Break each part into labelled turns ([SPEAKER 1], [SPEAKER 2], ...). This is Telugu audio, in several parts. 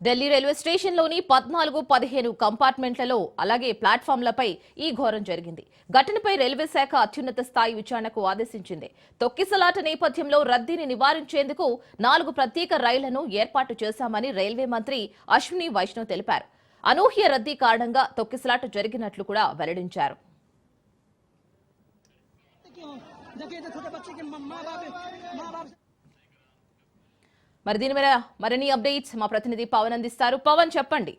[SPEAKER 1] ఢిల్లీ రైల్వే స్టేషన్లోని పద్నాలుగు పదిహేను కంపార్ట్మెంట్లలో అలాగే ప్లాట్ఫామ్లపై ఈ ఘోరం జరిగింది. ఘటనపై రైల్వే శాఖ అత్యున్నత స్థాయి విచారణకు ఆదేశించింది. తొక్కిసలాట నేపథ్యంలో రద్దీని నివారించేందుకు నాలుగు ప్రత్యేక రైళ్ళను ఏర్పాటు చేశామని రైల్వే మంత్రి అశ్విని వైష్ణవ్ తెలిపారు. అనూహ్య రద్దీ కారణంగా తొక్కిసలాట జరిగినట్లు కూడా వెల్లడించారు. మరి దీని మీద మరిన్ని అప్డేట్స్ మా ప్రతినిధి పవన్ అందిస్తారు. పవన్ చెప్పండి.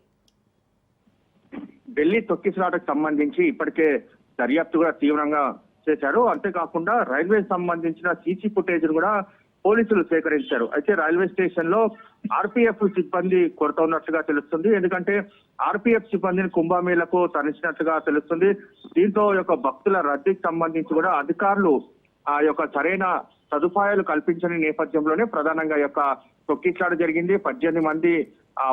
[SPEAKER 2] ఢిల్లీ తొక్కిసలాటకు సంబంధించి ఇప్పటికే దర్యాప్తు కూడా తీవ్రంగా చేశారు. అంతేకాకుండా రైల్వే సంబంధించిన సీసీ ఫుటేజ్ కూడా పోలీసులు సేకరించారు. అయితే రైల్వే స్టేషన్లో ఆర్పీఎఫ్ సిబ్బంది కొరత ఉన్నట్లుగా తెలుస్తుంది. ఎందుకంటే ఆర్పీఎఫ్ సిబ్బందిని కుంభమేళకు తరలించినట్లుగా తెలుస్తుంది. దీంతో యొక్క భక్తుల రద్దీకి సంబంధించి కూడా అధికారులు ఆ యొక్క సరైన సదుపాయాలు కల్పించని నేపథ్యంలోనే ప్రధానంగా యొక్క తొక్కిట్లాట జరిగింది. పద్దెనిమిది మంది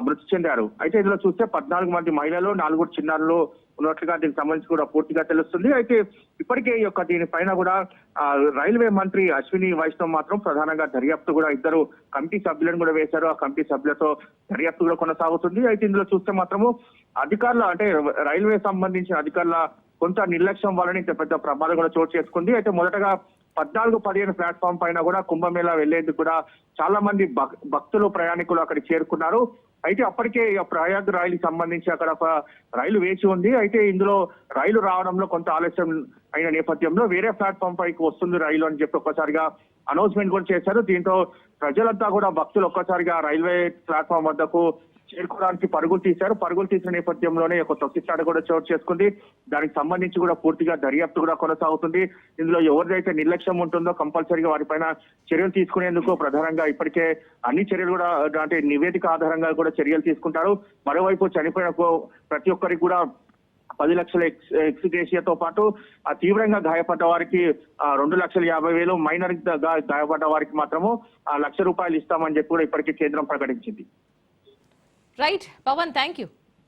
[SPEAKER 2] మృతి చెందారు. అయితే ఇందులో చూస్తే పద్నాలుగు మంది మహిళలు నాలుగు చిన్నారులు ఉన్నట్లుగా దీనికి సంబంధించి కూడా పూర్తిగా తెలుస్తుంది. అయితే ఇప్పటికే ఈ యొక్క దీనిపైన కూడా రైల్వే మంత్రి అశ్విని వైష్ణవ్ మాత్రం ప్రధానంగా దర్యాప్తు కూడా ఇద్దరు కమిటీ సభ్యులను కూడా వేశారు. ఆ కమిటీ సభ్యులతో దర్యాప్తు కూడా కొనసాగుతుంది. అయితే ఇందులో చూస్తే మాత్రము అధికారుల అంటే రైల్వే సంబంధించిన అధికారుల కొంత నిర్లక్ష్యం వలన ఇంత పెద్ద ప్రమాదం కూడా చోటు చేసుకుంది. అయితే మొదటగా పద్నాలుగు పదిహేను ప్లాట్ఫామ్ పైన కూడా కుంభమేళా వెళ్ళేందుకు కూడా చాలా మంది భక్తులు ప్రయాణికులు అక్కడికి చేరుకున్నారు. అయితే అప్పటికే ప్రయాగ్ రైలుకి సంబంధించి అక్కడ ఒక రైలు వేచి ఉంది. అయితే ఇందులో రైలు రావడంలో కొంత ఆలస్యం అయిన నేపథ్యంలో వేరే ప్లాట్ఫామ్ పైకి వస్తుంది రైలు అని చెప్పి ఒక్కసారిగా అనౌన్స్మెంట్ కూడా చేశారు. దీంతో ప్రజలంతా కూడా భక్తులు ఒక్కసారిగా రైల్వే ప్లాట్ఫామ్ వద్దకు చేరుకోవడానికి పరుగులు తీశారు. పరుగులు తీసిన నేపథ్యంలోనే ఒక తొక్కిసాడ కూడా చోటు చేసుకుంది. దానికి సంబంధించి కూడా పూర్తిగా దర్యాప్తు కూడా కొనసాగుతుంది. ఇందులో ఎవరిదైతే నిర్లక్ష్యం ఉంటుందో కంపల్సరీగా వారిపైన చర్యలు తీసుకునేందుకు ప్రధానంగా ఇప్పటికే అన్ని చర్యలు కూడా అంటే నివేదిక ఆధారంగా కూడా చర్యలు తీసుకుంటారు. మరోవైపు చనిపోయిన ప్రతి ఒక్కరికి కూడా పది లక్షల ఎక్స్ ఎక్స్గ్రేషియాతో పాటు ఆ తీవ్రంగా గాయపడ్డ వారికి రెండు లక్షల యాభై వేలు మైనర్ గాయపడ్డ వారికి మాత్రము ఆ లక్ష రూపాయలు ఇస్తామని చెప్పి కూడా ఇప్పటికే కేంద్రం ప్రకటించింది.
[SPEAKER 1] Right Pawan thank you